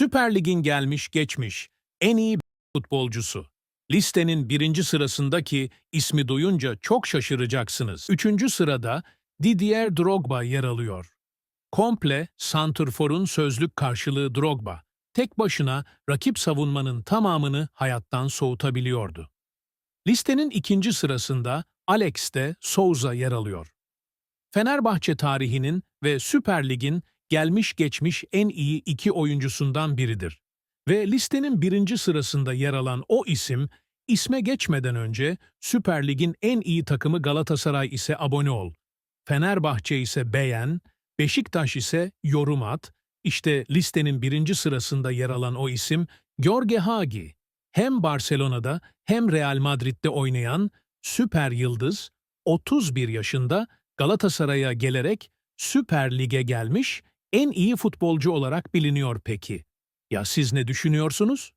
Süper Lig'in gelmiş geçmiş en iyi futbolcusu. Listenin birinci sırasındaki ismi duyunca çok şaşıracaksınız. Üçüncü sırada Didier Drogba yer alıyor. Komple Santrfor'un sözlük karşılığı Drogba. Tek başına rakip savunmanın tamamını hayattan soğutabiliyordu. Listenin ikinci sırasında Alex de Souza yer alıyor. Fenerbahçe tarihinin ve Süper Lig'in gelmiş geçmiş en iyi iki oyuncusundan biridir. Ve listenin birinci sırasında yer alan o isim, isme geçmeden önce Süper Lig'in en iyi takımı Galatasaray ise abone ol. Fenerbahçe ise beğen, Beşiktaş ise yorum at. İşte listenin birinci sırasında yer alan o isim Jorge Hagi. Hem Barcelona'da hem Real Madrid'de oynayan süper yıldız, 31 yaşında Galatasaray'a gelerek Süper Lig'e gelmiş en iyi futbolcu olarak biliniyor peki. Ya siz ne düşünüyorsunuz?